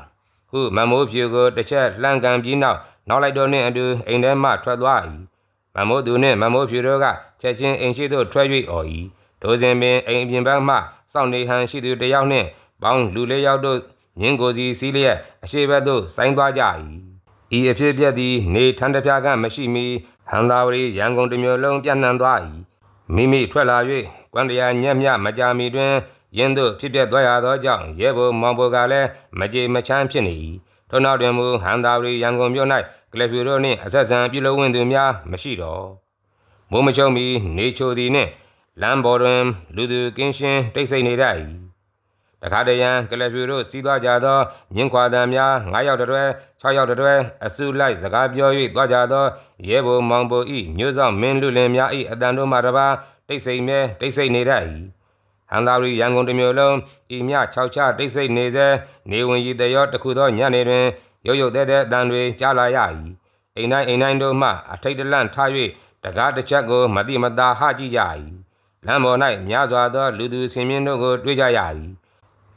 ဟုမမိုးဖြူကိုတစ်ချက်လှမ်းကန်ပြီးနောက်နောက်လိုက်တော့နှင့်အတူအိမ်ထဲမှထွက်သွား၏မမိုးသူနှင့်မမိုးဖြူတို့ကချက်ချင်းအိမ်ရှိသို့ထွက်၍អော်၏ထိုစဉ်ပင်အိမ်အပြင်ဘက်မှစောင့်နေဟန်ရှိသူတစ်ယောက်နှင့်ပေါင်းလူလေးယောက်တို့ညင်ကိုစီစီးလျက်အရှိဘက်သို့ဆိုင်းသွားကြ၏ဤအဖြစ်အပျက်သည်နေထန်းတစ်ပြားကမရှိမီဟန်သာဝရီရန်ကုန်တစ်မျိုးလုံးပြန့်နှံ့သွား၏မိမိထွက်လာ၍ကွမ်တရားညက်မြမကြာမီတွင် ရင်းသို့ဖြစ်ပျက်သွားရသောကြောင့်ရဲဘုံမောင်ဘိုကလည်းမကြေမချမ်းဖြစ်နေ၏ထို့နောက်တွင်မူဟန်သာဝရီရန်ကုန်မြို့၌ကလပ်ဖြူတို့နှင့်အဆက်ဆံပြုလုပ်ဝင်သူများမရှိတော့မိုးမချုံမီနေချိုသည်နှင့်လမ်းပေါ်တွင် လူသူကင်းရှင်းတိတ်ဆိတ်နေတတ်၏တခါတရံကလပ်ဖြူတို့စီးသွားကြသောမြင်းခွာတံများ9ယောက်တည်း6ယောက်တည်းအစုလိုက်စကားပြော၍သွားကြသောရဲဘုံမောင်ဘို၏မျိုးဆောင်မင်းလူလင်များ၏အတန်တို့မှတပါတိတ်ဆိတ်မြဲတိတ်ဆိတ်နေတ တ်၏ဟန်သာရီရန်ကုန်တစ်မျိုးလုံးဤမြ6ချတိတ်ဆိတ်နေစေနေဝင်ရည်တရောတစ်ခုသောညနေတွင်ရုတ်ရုတ်တဲတဲအတန်တွေကြားလာရ၏အိမ်တိုင်းအိမ်တိုင်းတို့မှအထိတ်တလန့်ထား၍တကားတစ်ချက်ကိုမတိမတာဟကြည့်ကြ၏လမ်းပေါ်၌များစွာသောလူသူဆင်မြင့်တို့ကိုတွေ့ကြရ၏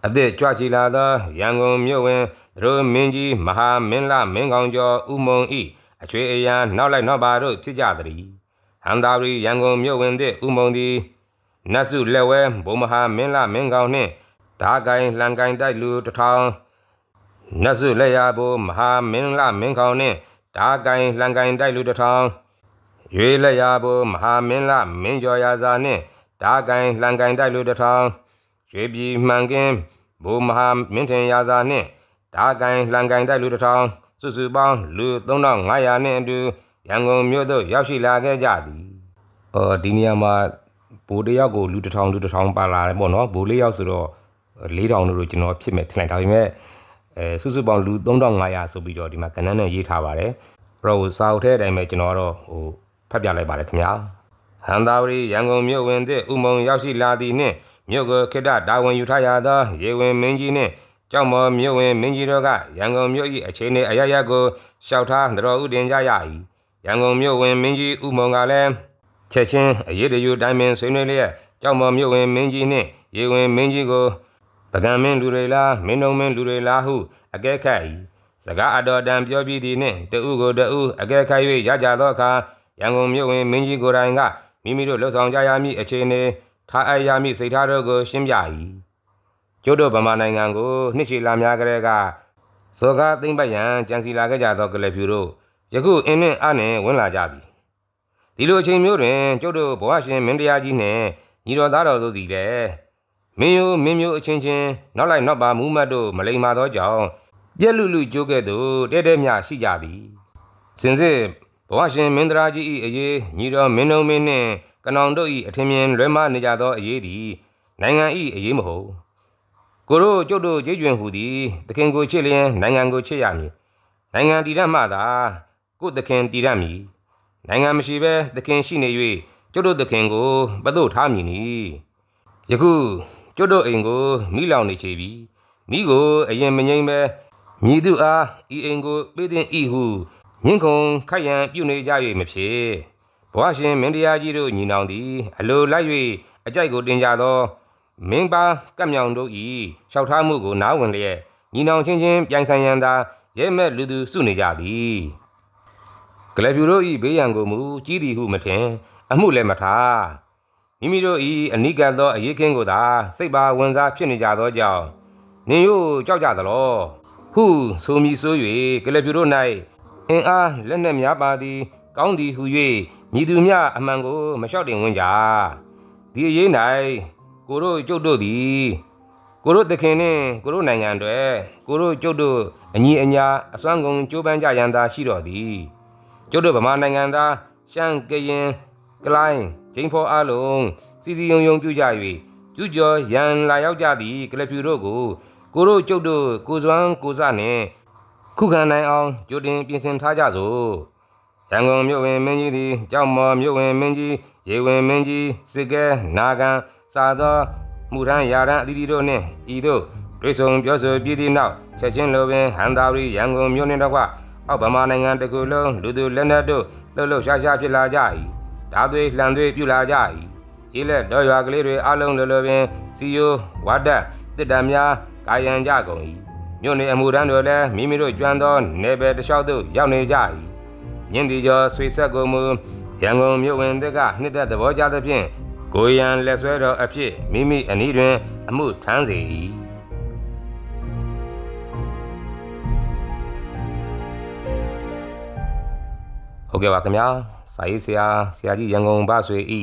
အသည့်ကြွချီလာသောရန်ကုန်မြို့ဝင်သူတို့မင်းကြီးမဟာမင်းလမင်းကောင်ကျော်ဥမုံဤအချွေအရန်နောက်လိုက်နောက်ပါတို့ဖြစ်ကြသည်ဟန်သာရီရန်ကုန်မြို့ဝင်သည့်ဥမုံသည် နတ်စုလက်ဝဲဘုံမဟာမင်းလမင်းကောင်နှင့်ဓာကိုင်လှန်ကိုင်တိုက်လူတစ်ထောင်နတ်စုလက်ရဘိုမဟာမင်းလမင်းခေါင်နှင့်ဓာကိုင်လှန်ကိုင်တိုက်လူတစ်ထောင်ရွေလက်ရဘိုမဟာမင်းလမင်းကျော်ရာဇာနှင့်ဓာကိုင်လှန်ကိုင်တိုက်လူတစ်ထောင်ရွှေပြည်မှန်ကင်းဘိုးမဟာမင်းထင်ရာဇာနှင့်ဓာကိုင်လှန်ကိုင်တိုက်လူတစ်ထောင်စုစုပေါင်းလူ3500နှင့်အတူရန်ကုန်မြို့သို့ရောက်ရှိလာခဲ့ကြသည်။အော်ဒီနေရာမှာ ဘိုးတစ်ယောက်ကိုလူတစ်ထောင်လူတစ်ထောင်ပါလာတယ်ပေါ့နော်ဘိုးလေးယောက်ဆိုတော့4000လို့လို့ကျွန်တော်ဖြစ်မဲ့ထင်လိုက်ဒါပေမဲ့အဲစုစုပေါင်းလူ3500ဆိုပြီးတော့ဒီမှာကဏ္ဍနဲ့ရေးထားပါတယ်။အဲ့တော့စာအုပ်ထဲအတိုင်းပဲကျွန်တော်ကတော့ဟိုဖတ်ပြလိုက်ပါတယ်ခင်ဗျာ။ဟန်သာဝရီရန်ကုန်မြို့ဝင်သည့်ဥမုံရောက်ရှိလာသည်နှင့်မြို့ကိုခိတ္တဒါဝင်ယူထားရသောရေဝင်မင်းကြီးနှင့်ကြောက်မော်မြို့ဝင်မင်းကြီးတို့ကရန်ကုန်မြို့၏အခြေအနေအရရကိုရှောက်ထားသတော်ဥတင်ကြရ၏ရန်ကုန်မြို့ဝင်မင်းကြီးဥမုံကလည်း ချက်ချင်းအရေးတယူတိုင်းပင်ဆွေးနွေးလျက်ကြောက်မော်မြို့ဝင်မင်းကြီးနှင့်ရေဝင်မင်းကြီးကိုပကံမင်းလူတွေလားမင်းုံမင်းလူတွေလားဟုအကဲခတ်၏စကားအတော်တန်ပြောပြီးသည်နှင့်တဦးကိုတဦးအကဲခတ်၍ရကြသောအခါရန်ကုန်မြို့ဝင်မင်းကြီးကိုယ်တိုင်ကမိမိတို့လှုပ်ဆောင်ကြရမည့်အခြေအနေထားအပ်ရမည့်စိတ်ထားတို့ကိုရှင်းပြ၏ကျို့တို့ဗမာနိုင်ငံကိုနှစ်ရှည်လာများကလေးကစောကားသိမ့်ပတ်ရန်ကြံစီလာခဲ့ကြသောကလပ်ဖြူတို့ယခုအင်းနှင့်အနှင့်ဝင်လာကြပြီ ဒီလိုအချိန်မျိုးတွင်ကျုပ်တို့ဘဝရှင်မင်းတရားကြီးနှင့်ညီတော်သားတော်တို့သည်လည်းမင်းယိုမင်းမျိုးအချင်းချင်းနောက်လိုက်နောက်ပါမူးမတ်တို့မလိမ္မာသောကြောင့်ပြက်လူလူကြိုးကဲ့သို့တဲတဲမြရှိကြသည်စင်စစ်ဘဝရှင်မင်းသားကြီး၏အရေးညီတော်မင်းနှုံမင်းနှင့်ကနောင်တို့၏အထင်မြင်လွဲမနေကြသောအရေးသည်နိုင်ငံ၏အရေးမဟုတ်ကိုတို့ကျုပ်တို့ကြည်ကျွင်ဟူသည်သခင်ကိုချစ်လျင်နိုင်ငံကိုချစ်ရမည်နိုင်ငံတည်ရမှသာကိုယ်သခင်တည်ရမည် နိုင်ငံမရှိဘဲသခင်ရှိနေ၍ကျုပ်တို့သခင်ကိုပသို့ထားမည်နီယခုကျုပ်တို့အိမ်ကိုမိလောင်နေချေပြီမိကိုအရင်မငိမ့်ပဲမြည်သူအားဤအိမ်ကိုပေးသည်ဤဟုညင်ခုံခိုက်ရန်ပြုနေကြ၍မဖြစ်ဘဝရှင်မင်းတရားကြီးတို့ညီနောင်သည် အလိုလိုက်၍အကြိုက်ကိုတင်ကြသောမင်းပါကပ်မြောင်တို့၏လျှောက်ထားမှုကိုနားဝင်လျက်ညီနောင်ချင်းချင်းပြိုင်ဆိုင်ရန်သာရဲမဲ့လူသူစုနေကြသည် ကလပ်ဖြူတို့၏ဘေးရန်ကိုမူကြီးသည်ဟုမထင် အမှုလည်းမထားမိမိတို့၏အနိကတ်သောအရေးခင်းကိုသာစိတ်ပါဝင်စားဖြစ်နေကြသောကြောင့်နင်တို့ကြောက်ကြသလောဟုဆိုမည်ဆို၍ကလပ်ဖြူတို့၌အင်းအားလက်နက်များပါသည် ကောင်းသည်ဟု၍ညီသူမြအမှန်ကိုမလျှောက်တင်ဝင်ကြဒီအရေး၌ကိုတို့ကျုပ်တို့သည်ကိုတို့သခင်နှင့်ကိုတို့နိုင်ငံတွေကိုတို့ကျုပ်တို့အညီအညာအစွမ်းကုန်ကြိုးပမ်းကြရန်သာရှိတော်သည် ကျုပ်တို့ဗမာနိုင်ငံသားရှမ်းကရင်ကလိုင်းဂျိမ်းဖောအားလုံးစီစီယုံယုံပြုကြ၍ကျူးကျော်ရန်လာရောက်ကြသည်ကလပ်ဖြူတို့ကိုကိုတို့ကျုပ်တို့ကိုစွမ်းကိုစနှင့်ခုခံနိုင်အောင်ကြိုတင်ပြင်ဆင်ထားကြစို့ရန်ကုန်မြို့ဝင်မင်းကြီးသည်ကြောက်မော်မြို့ဝင်မင်းကြီးရေဝင်မင်းကြီးစစ်ကဲနာဂံစာသောမူရန်ရာရန်အသီးသီးတို့နှင့်ဤတို့တွေ့ဆုံပြောဆိုပြည့်သည့်နောက်ချက်ချင်းလိုပင်ဟန်သာရီရန်ကုန်မြို့နှင့်တကွ အောက်ဗမာနိုင်ငံတစ်ခုလုံးလူသူလက်နက်တို့လှုပ်လှုပ်ရှားရှားဖြစ်လာကြ၏ဓာသွေးလှန်သွေးပြုလာကြ၏ကြီးလက်တော်ရွာကလေးတွေအလုံးလိုလိုပင်စီယိုဝါဒတ်တစ်တံများကာယံကြကုန်၏မြို့နေအမှုရန်တို့လည်းမိမိတို့ကျွမ်းသောနေပယ်တစ်လျှောက်သို့ရောက်နေကြ၏မြင့်တီကျော်ဆွေဆက်ကိုမူရန်ကုန်မြို့ဝင်သက်ကနှစ်သက်သဘောကြသဖြင့်ကိုရန်လက်ဆွဲတော်အဖြစ်မိမိအနီးတွင်အမှုထမ်းစေ၏ ဟုတ်ကဲ့ပါခင်ဗျာစာရေးဆရာဆရာကြီးရန်ကုန်ဗဆွေဤ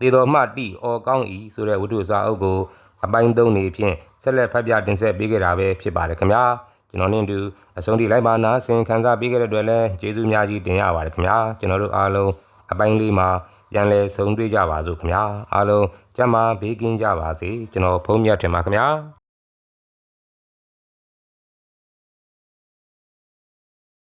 တေတော်မှတိအော်ကောင်းဤဆိုတဲ့ဝတ္ထုစာအုပ်ကိုအပိုင်းသုံးနေဖြင့်ဆက်လက်ဖတ်ပြတင်ဆက်ပေးခဲ့တာပဲဖြစ်ပါတယ်ခင်ဗျာကျွန်တော်နဲ့အတူအဆုံးထိလိုက်ပါနာဆင်ခံစားပေးခဲ့တဲ့အတွက်လည်းကျေးဇူးများကြီးတင်ရပါတယ်ခင်ဗျာကျွန်တော်တို့အားလုံးအပိုင်းလေးမှာပြန်လည်ဆုံတွေ့ကြပါစို့ခင်ဗျာအားလုံးကျမ်းမာဘေးကင်းကြပါစေကျွန်တော်ဖုံးမြတ်ထင်ပါခင်ဗျာ